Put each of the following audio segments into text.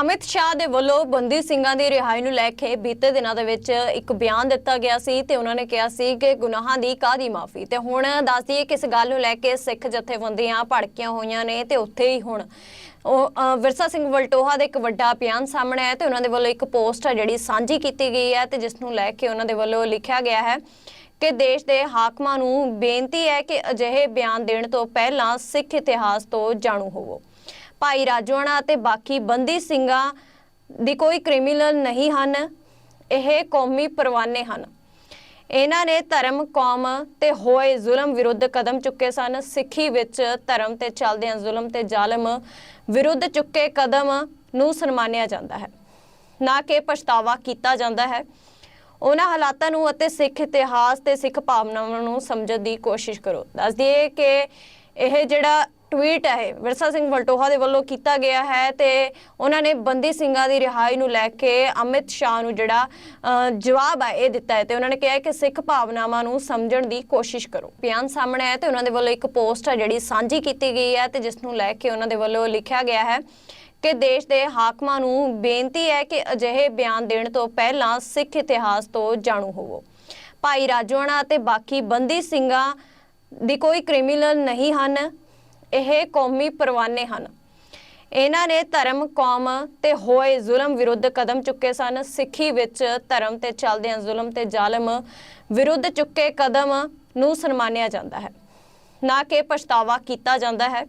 ਅਮਿਤ ਸ਼ਾਹ ਦੇ ਵੱਲੋਂ ਬੰਦੀ ਸਿੰਘਾਂ ਦੀ ਰਿਹਾਈ ਨੂੰ ਲੈ ਕੇ ਬੀਤੇ ਦਿਨਾਂ ਦੇ ਵਿੱਚ ਇੱਕ ਬਿਆਨ ਦਿੱਤਾ ਗਿਆ ਸੀ ਤੇ ਉਹਨਾਂ ਨੇ ਕਿਹਾ ਸੀ ਕਿ ਗੁਨਾਹਾਂ ਦੀ ਕਾਦੀ ਮਾਫੀ। ਤੇ ਹੁਣ ਦੱਸ ਦਈਏ ਕਿ ਇਸ ਗੱਲ ਨੂੰ ਲੈ ਕੇ ਸਿੱਖ ਜਥੇਬੰਦੀਆਂ ਭੜਕੀਆਂ ਹੋਈਆਂ ਨੇ ਤੇ ਉੱਥੇ ਹੀ ਹੁਣ ਉਹ ਵਿਰਸਾ ਸਿੰਘ ਵਲਟੋਹਾ ਦਾ ਇੱਕ ਵੱਡਾ ਬਿਆਨ ਸਾਹਮਣੇ ਆਇਆ ਤੇ ਉਹਨਾਂ ਦੇ ਵੱਲੋਂ ਇੱਕ ਪੋਸਟ ਹੈ ਜਿਹੜੀ ਸਾਂਝੀ ਕੀਤੀ ਗਈ ਹੈ ਤੇ ਜਿਸ ਨੂੰ ਲੈ ਕੇ ਉਹਨਾਂ ਦੇ ਵੱਲੋਂ ਲਿਖਿਆ ਗਿਆ ਹੈ ਕਿ ਦੇਸ਼ ਦੇ ਹਾਕਮਾਂ ਨੂੰ ਬੇਨਤੀ ਹੈ ਕਿ ਅਜਿਹੇ ਬਿਆਨ ਦੇਣ ਤੋਂ ਪਹਿਲਾਂ ਸਿੱਖ ਇਤਿਹਾਸ ਤੋਂ ਜਾਣੂ ਹੋਵੋ। ਭਾਈ ਰਾਜੋਆਣਾ ਅਤੇ ਬਾਕੀ ਬੰਦੀ ਸਿੰਘਾਂ ਦੀ ਕੋਈ ਕ੍ਰਿਮੀਨਲ ਨਹੀਂ ਹਨ। ਇਹ ਕੌਮੀ ਪਰਵਾਨੇ ਹਨ। ਇਹਨਾਂ ਨੇ ਧਰਮ, ਕੌਮ ਤੇ ਹੋਏ ਜ਼ੁਲਮ ਵਿਰੁੱਧ ਕਦਮ ਚੁੱਕੇ ਸਨ। ਸਿੱਖੀ ਵਿੱਚ ਧਰਮ ਤੇ ਚੱਲਦਿਆਂ ਜ਼ੁਲਮ ਤੇ ਜ਼ਾਲਮ ਵਿਰੁੱਧ ਚੁੱਕੇ ਕਦਮ ਨੂੰ ਸਨਮਾਨਿਆ ਜਾਂਦਾ ਹੈ। ਨਾ ਕਿ ਪਛਤਾਵਾ ਕੀਤਾ ਜਾਂਦਾ ਹੈ। ਉਹਨਾਂ ਹਾਲਾਤਾਂ ਨੂੰ ਅਤੇ ਸਿੱਖ ਇਤਿਹਾਸ ਤੇ ਸਿੱਖ ਭਾਵਨਾਵਾਂ ਨੂੰ ਸਮਝਣ ਦੀ ਕੋਸ਼ਿਸ਼ ਕਰੋ। ਦੱਸ ਦਈਏ ਕਿ ਇਹ ਜਿਹੜਾ ਟਵੀਟ ਹੈ ਵਿਰਸਾ ਸਿੰਘ ਵਲਟੋਹਾ ਦੇ ਵੱਲੋਂ ਕੀਤਾ ਗਿਆ ਹੈ ਤੇ ਉਹਨਾਂ ਨੇ ਬੰਦੀ ਸਿੰਘਾਂ ਦੀ ਰਿਹਾਈ ਨੂੰ ਲੈ ਕੇ ਅਮਿਤ ਸ਼ਾਹ ਨੂੰ ਜਿਹੜਾ ਜਵਾਬ ਹੈ ਇਹ ਦਿੱਤਾ ਹੈ ਤੇ ਉਹਨਾਂ ਨੇ ਕਿਹਾ ਕਿ ਸਿੱਖ ਭਾਵਨਾਵਾਂ ਨੂੰ ਸਮਝਣ ਦੀ ਕੋਸ਼ਿਸ਼ ਕਰੋ। ਬਿਆਨ ਸਾਹਮਣੇ ਆਇਆ ਤੇ ਉਹਨਾਂ ਦੇ ਵੱਲੋਂ ਇੱਕ ਪੋਸਟ ਹੈ ਜਿਹੜੀ ਸਾਂਝੀ ਕੀਤੀ ਗਈ ਹੈ ਤੇ ਜਿਸ ਨੂੰ ਲੈ ਕੇ ਉਹਨਾਂ ਦੇ ਵੱਲੋਂ ਲਿਖਿਆ ਗਿਆ ਹੈ ਕਿ ਦੇਸ਼ ਦੇ ਹਾਕਮਾਂ ਨੂੰ ਬੇਨਤੀ ਹੈ ਕਿ ਅਜਿਹੇ ਬਿਆਨ ਦੇਣ ਤੋਂ ਪਹਿਲਾਂ ਸਿੱਖ ਇਤਿਹਾਸ ਤੋਂ ਜਾਣੂ ਹੋਵੋ। ਭਾਈ ਰਾਜੋਆਣਾ ਅਤੇ ਬਾਕੀ ਬੰਦੀ ਸਿੰਘਾਂ ਦੀ ਕੋਈ ਕ੍ਰਿਮੀਨਲ ਨਹੀਂ ਹਨ, ਇਹ ਕੌਮੀ ਪਰਵਾਨੇ ਹਨ। ਇਹਨਾਂ ਨੇ ਧਰਮ, ਕੌਮ ਤੇ ਹੋਏ ਜ਼ੁਲਮ ਵਿਰੁੱਧ ਕਦਮ ਚੁੱਕੇ ਸਨ। ਸਿੱਖੀ ਵਿੱਚ ਧਰਮ ਤੇ ਚੱਲਦਿਆਂ ਜ਼ੁਲਮ ਤੇ ਜ਼ਾਲਮ ਵਿਰੁੱਧ ਚੁੱਕੇ ਕਦਮ ਨੂੰ ਸਨਮਾਨਿਆ ਜਾਂਦਾ ਹੈ। ਨਾ ਕਿ ਪਛਤਾਵਾ ਕੀਤਾ ਜਾਂਦਾ ਹੈ।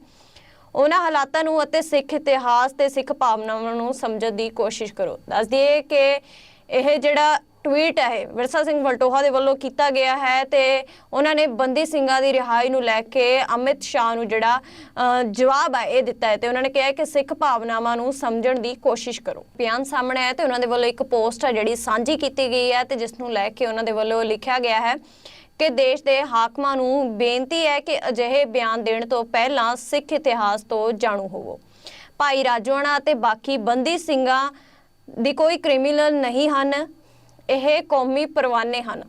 ਉਹਨਾਂ ਹਾਲਾਤਾਂ ਨੂੰ ਅਤੇ ਸਿੱਖ ਇਤਿਹਾਸ ਤੇ ਸਿੱਖ ਭਾਵਨਾਵਾਂ ਨੂੰ ਸਮਝਣ ਦੀ ਕੋਸ਼ਿਸ਼ ਕਰੋ। ਦੱਸ ਦਈਏ ਕਿ ਇਹ ਜਿਹੜਾ ਟਵੀਟ ਹੈ। ਇਹ ਵਿਰਸਾ ਸਿੰਘ ਵਲਟੋਹਾ ਦੇ ਵੱਲੋਂ ਕੀਤਾ ਗਿਆ ਹੈ ਤੇ ਉਹਨਾਂ ਨੇ ਬੰਦੀ ਸਿੰਘਾਂ ਦੀ ਰਿਹਾਈ ਨੂੰ ਲੈ ਕੇ ਅਮਿਤ ਸ਼ਾਹ ਨੂੰ ਜਿਹੜਾ ਜਵਾਬ ਹੈ ਇਹ ਦਿੱਤਾ ਹੈ ਤੇ ਉਹਨਾਂ ਨੇ ਕਿਹਾ ਕਿ ਸਿੱਖ ਭਾਵਨਾਵਾਂ ਨੂੰ ਸਮਝਣ ਦੀ ਕੋਸ਼ਿਸ਼ ਕਰੋ। ਬਿਆਨ ਸਾਹਮਣੇ ਆਇਆ ਤੇ ਉਹਨਾਂ ਦੇ ਵੱਲੋਂ ਇੱਕ ਪੋਸਟ ਹੈ ਜਿਹੜੀ ਸਾਂਝੀ ਕੀਤੀ ਗਈ ਹੈ ਤੇ ਜਿਸ ਨੂੰ ਲੈ ਕੇ ਉਹਨਾਂ ਦੇ ਵੱਲੋਂ ਲਿਖਿਆ ਗਿਆ ਹੈ ਕਿ ਦੇਸ਼ ਦੇ ਹਾਕਮਾਂ ਨੂੰ ਬੇਨਤੀ ਹੈ ਕਿ ਅਜਿਹੇ ਬਿਆਨ ਦੇਣ ਤੋਂ ਪਹਿਲਾਂ ਸਿੱਖ ਇਤਿਹਾਸ ਤੋਂ ਜਾਣੂ ਹੋਵੋ। ਭਾਈ ਰਾਜੋਆਣਾ ਅਤੇ ਬਾਕੀ ਬੰਦੀ ਸਿੰਘਾਂ ਦੀ ਕੋਈ ਕ੍ਰਿਮੀਨਲ ਨਹੀਂ ਹਨ। ਇਹ ਕੌਮੀ ਪਰਵਾਨੇ ਹਨ।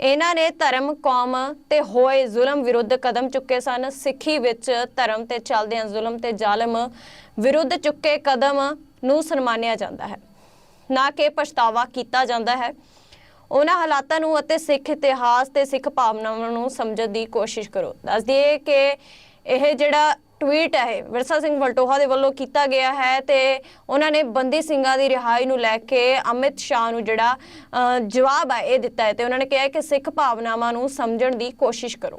ਇਹਨਾਂ ਨੇ ਧਰਮ, ਕੌਮ ਤੇ ਹੋਏ ਜ਼ੁਲਮ ਵਿਰੁੱਧ ਕਦਮ ਚੁੱਕੇ ਸਨ। ਸਿੱਖੀ ਵਿੱਚ ਧਰਮ ਤੇ ਚੱਲਦਿਆਂ ਜ਼ੁਲਮ ਤੇ ਜ਼ਾਲਮ ਵਿਰੁੱਧ ਚੁੱਕੇ ਕਦਮ ਨੂੰ ਸਨਮਾਨਿਆ ਜਾਂਦਾ ਹੈ। ਨਾ ਕਿ ਪਛਤਾਵਾ ਕੀਤਾ ਜਾਂਦਾ ਹੈ। ਉਹਨਾਂ ਹਾਲਾਤਾਂ ਨੂੰ ਅਤੇ ਸਿੱਖ ਇਤਿਹਾਸ ਤੇ ਸਿੱਖ ਭਾਵਨਾਵਾਂ ਨੂੰ ਸਮਝਣ ਦੀ ਕੋਸ਼ਿਸ਼ ਕਰੋ। ਦੱਸ ਦਈਏ ਕਿ ਇਹ ਜਿਹੜਾ ਟਵੀਟ ਹੈ ਇਹ। ਵਿਰਸਾ ਸਿੰਘ ਵਲਟੋਹਾ ਦੇ ਵੱਲੋਂ ਕੀਤਾ ਗਿਆ ਹੈ ਤੇ ਉਹਨਾਂ ਨੇ ਬੰਦੀ ਸਿੰਘਾਂ ਦੀ ਰਿਹਾਈ ਨੂੰ ਲੈ ਕੇ ਅਮਿਤ ਸ਼ਾਹ ਨੂੰ ਜਿਹੜਾ ਜਵਾਬ ਹੈ ਇਹ ਦਿੱਤਾ ਹੈ ਤੇ ਉਹਨਾਂ ਨੇ ਕਿਹਾ ਕਿ ਸਿੱਖ ਭਾਵਨਾਵਾਂ ਨੂੰ ਸਮਝਣ ਦੀ ਕੋਸ਼ਿਸ਼ ਕਰੋ।